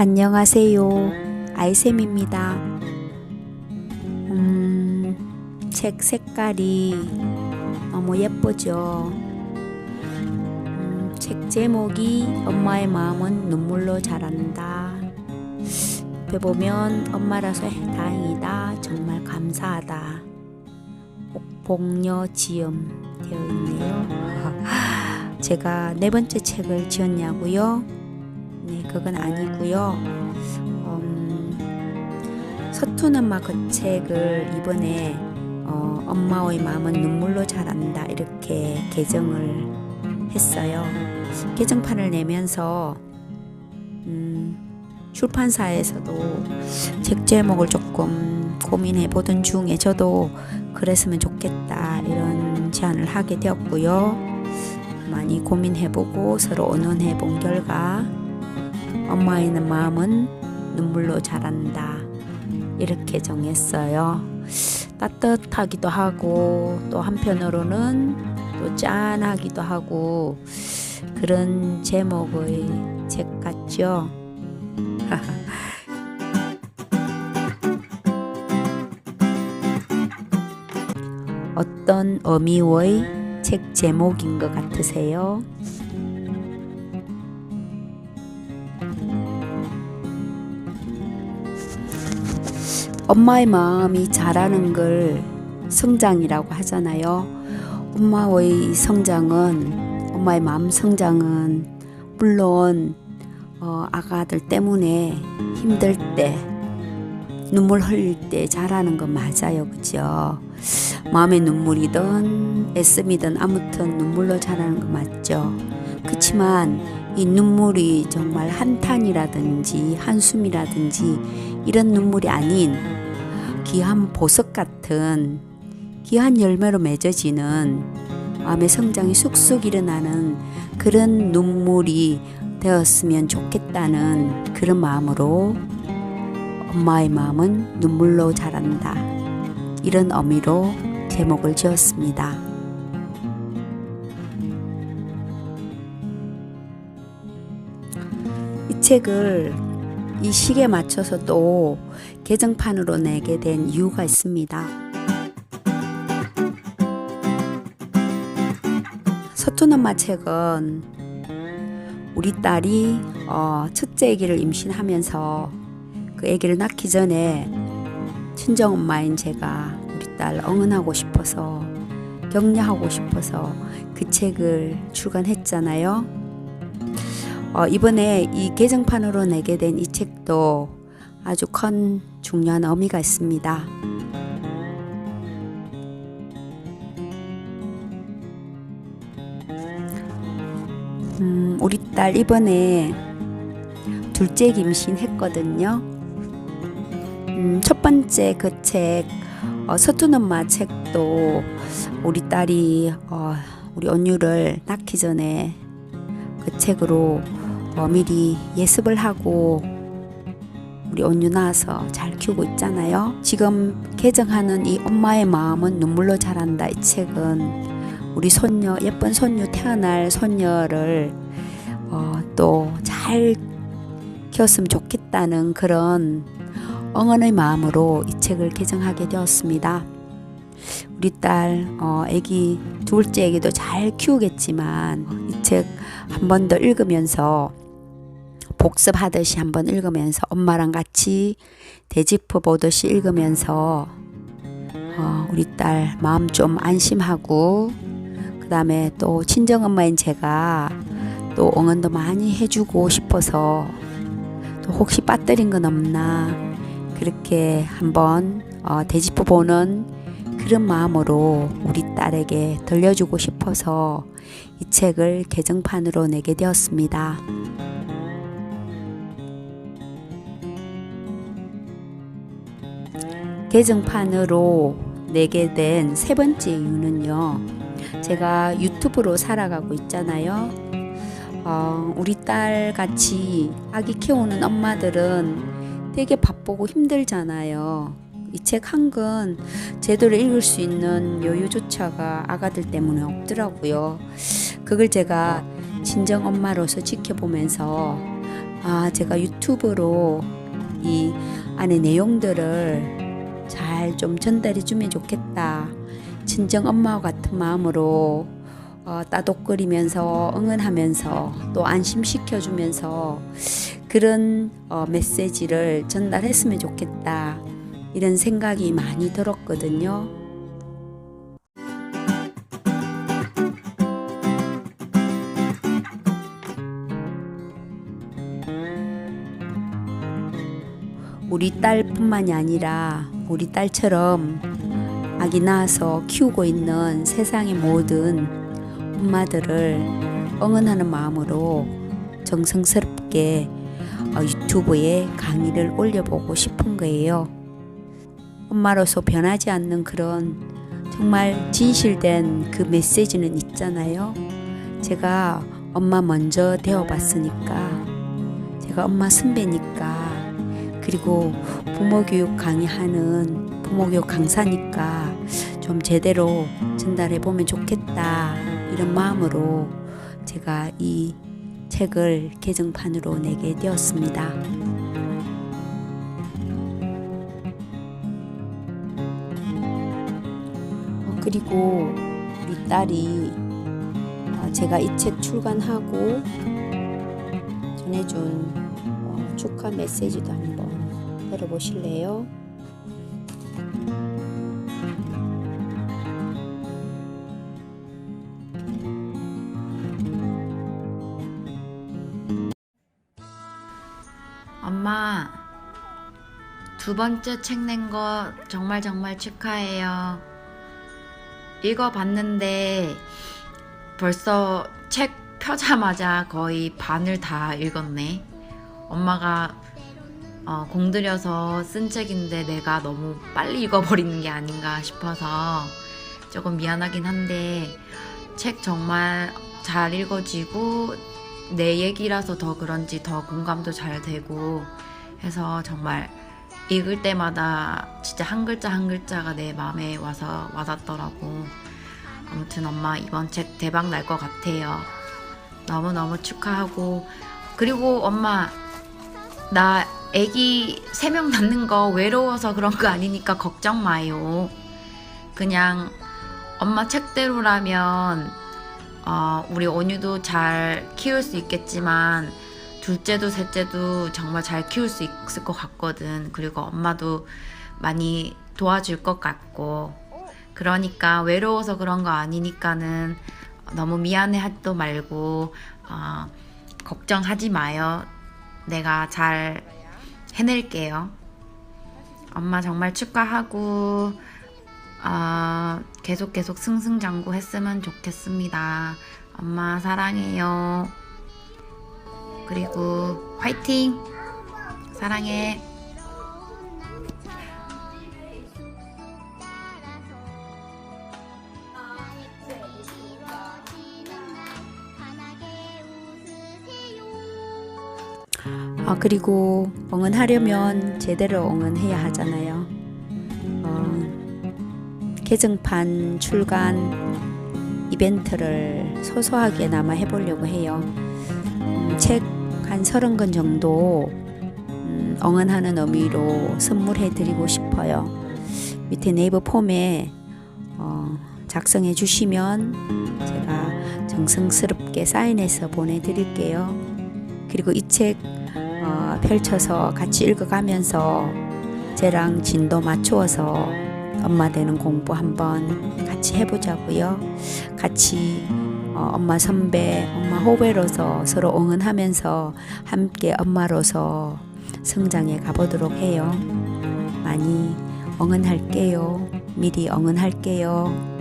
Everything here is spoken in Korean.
안녕하세요. 아이쌤입니다. 음, 책 색깔이 너무 예쁘죠? 음, 책 제목이 엄마의 마음은 눈물로 자란다. 옆에 보면 엄마라서 다행이다. 정말 감사하다. 복녀 지음 되어 있네요. 제가 네 번째 책을 지었냐고요? 네, 그건 아니고요. 음, 서툰 엄마 그 책을 이번에 어, 엄마의 마음은 눈물로 자란다 이렇게 개정을 했어요. 개정판을 내면서 음, 출판사에서도 책 제목을 조금 고민해 보던 중에 저도 그랬으면 좋겠다 이런 제안을 하게 되었고요. 많이 고민해보고 서로 의논해 본 결과 엄마의 마음은 눈물로 자란다. 이렇게 정했어요. 따뜻하기도 하고 또 한편으로는 또 짠하기도 하고 그런 제목의 책 같죠. 어떤 의미의 책 제목인 것 같으세요? 엄마의 마음이 자라는 걸 성장이라고 하잖아요. 엄마의 성장은 엄마의 마음 성장은 물론 어, 아가들 때문에 힘들 때 눈물 흘릴 때 자라는 건 맞아요, 그죠? 마음의 눈물이든 애씀이든 아무튼 눈물로 자라는 거 맞죠. 그렇지만 이 눈물이 정말 한탄이라든지 한숨이라든지 이런 눈물이 아닌 귀한 보석 같은 귀한 열매로 맺어지는 마음의 성장이 쑥쑥 일어나는 그런 눈물이 되었으면 좋겠다는 그런 마음으로 엄마의 마음은 눈물로 자란다. 이런 의미로 제목을 지었습니다. 책을 이 시기에 맞춰서 또 개정판으로 내게 된 이유가 있습니다. 서툰 엄마 책은 우리 딸이 어, 첫째 아기를 임신하면서 그 아기를 낳기 전에 친정 엄마인 제가 우리 딸 응원하고 싶어서 격려하고 싶어서 그 책을 출간했잖아요. 어, 이번에 이 개정판으로 내게 된 이 책도 아주 큰 중요한 의미가 있습니다. 음, 우리 딸 이번에 둘째 임신했거든요. 음, 첫 번째 그 책, 어, 서툰 엄마 책도 우리 딸이 어, 우리 언유를 낳기 전에 그 책으로 어, 미리 예습을 하고 우리 온유 낳아서 잘 키우고 있잖아요. 지금 개정하는 이 엄마의 마음은 눈물로 자란다 이 책은 우리 손녀 예쁜 손녀 태어날 손녀를 어, 또잘 키웠으면 좋겠다는 그런 응원의 마음으로 이 책을 개정하게 되었습니다. 우리 딸 어, 아기 둘째 아기도 잘 키우겠지만 이 책 한 번 더 읽으면서 복습하듯이 한번 읽으면서 엄마랑 같이 되짚어 보듯이 읽으면서 어, 우리 딸 마음 좀 안심하고 그 다음에 또 친정 엄마인 제가 또 응원도 많이 해주고 싶어서 또 혹시 빠뜨린 건 없나 그렇게 한번 어, 되짚어 보는 그런 마음으로 우리 딸에게 들려주고 싶어서 이 책을 개정판으로 내게 되었습니다. 개정판으로 내게 된 세 번째 이유는요. 제가 유튜브로 살아가고 있잖아요. 어, 우리 딸 같이 아기 키우는 엄마들은 되게 바쁘고 힘들잖아요. 이 책 한 권 제대로 읽을 수 있는 여유조차가 아가들 때문에 없더라고요. 그걸 제가 친정 엄마로서 지켜보면서 아, 제가 유튜브로 이 안에 내용들을 잘 좀 전달해 주면 좋겠다. 친정 엄마와 같은 마음으로 어, 따독 거리면서 응원하면서 또 안심시켜 주면서 그런 어, 메시지를 전달했으면 좋겠다. 이런 생각이 많이 들었거든요. 우리 딸 뿐만이 아니라 우리 딸처럼 아기 낳아서 키우고 있는 세상의 모든 엄마들을 응원하는 마음으로 정성스럽게 어, 유튜브에 강의를 올려보고 싶은 거예요. 엄마로서 변하지 않는 그런 정말 진실된 그 메시지는 있잖아요. 제가 엄마 먼저 되어봤으니까, 제가 엄마 선배니까, 그리고 부모 교육 강의하는 부모 교육 강사니까 좀 제대로 전달해 보면 좋겠다 이런 마음으로 제가 이 책을 개정판으로 내게 되었습니다. 어, 그리고 우리 딸이 어, 제가 이 책 출간하고 전해준 어, 축하 메시지도 한 번 들어 보실래요? 엄마, 두 번째 책 낸 거 정말 정말 축하해요. 읽어봤는데 벌써 책 펴자마자 거의 반을 다 읽었네. 엄마가 어, 공들여서 쓴 책인데 내가 너무 빨리 읽어버리는 게 아닌가 싶어서 조금 미안하긴 한데 책 정말 잘 읽어지고 내 얘기라서 더 그런지 더 공감도 잘 되고 해서 정말 읽을 때마다 진짜 한 글자 한 글자가 내 마음에 와서 와닿더라고. 아무튼 엄마 이번 책 대박 날 것 같아요. 너무너무 축하하고 그리고 엄마 나 애기 세 명 낳는 거 외로워서 그런 거 아니니까 걱정 마요. 그냥 엄마 책대로라면 어, 우리 온유도 잘 키울 수 있겠지만 둘째도 셋째도 정말 잘 키울 수 있을 것 같거든. 그리고 엄마도 많이 도와줄 것 같고. 그러니까 외로워서 그런 거 아니니까는 너무 미안해 하도 말고 어, 걱정하지 마요. 내가 잘 해낼게요. 엄마 정말 축하하고 어, 계속 계속 승승장구 했으면 좋겠습니다. 엄마 사랑해요. 그리고 화이팅! 사랑해. 아, 그리고 응원하려면 제대로 응원해야 하잖아요. 어, 개정판 출간 이벤트를 소소하게나마 해보려고 해요. 음, 책한 서른 권 정도 음, 응원하는 의미로 선물해 드리고 싶어요. 밑에 네이버 폼에 어, 작성해 주시면 제가 정성스럽게 사인해서 보내드릴게요. 그리고 이책 어, 펼쳐서 같이 읽어가면서 쟤랑 진도 맞추어서 엄마 되는 공부 한번 같이 해보자고요. 같이 어, 엄마 선배, 엄마 후배로서 서로 응원하면서 함께 엄마로서 성장해 가보도록 해요. 많이 응원할게요. 미리 응원할게요.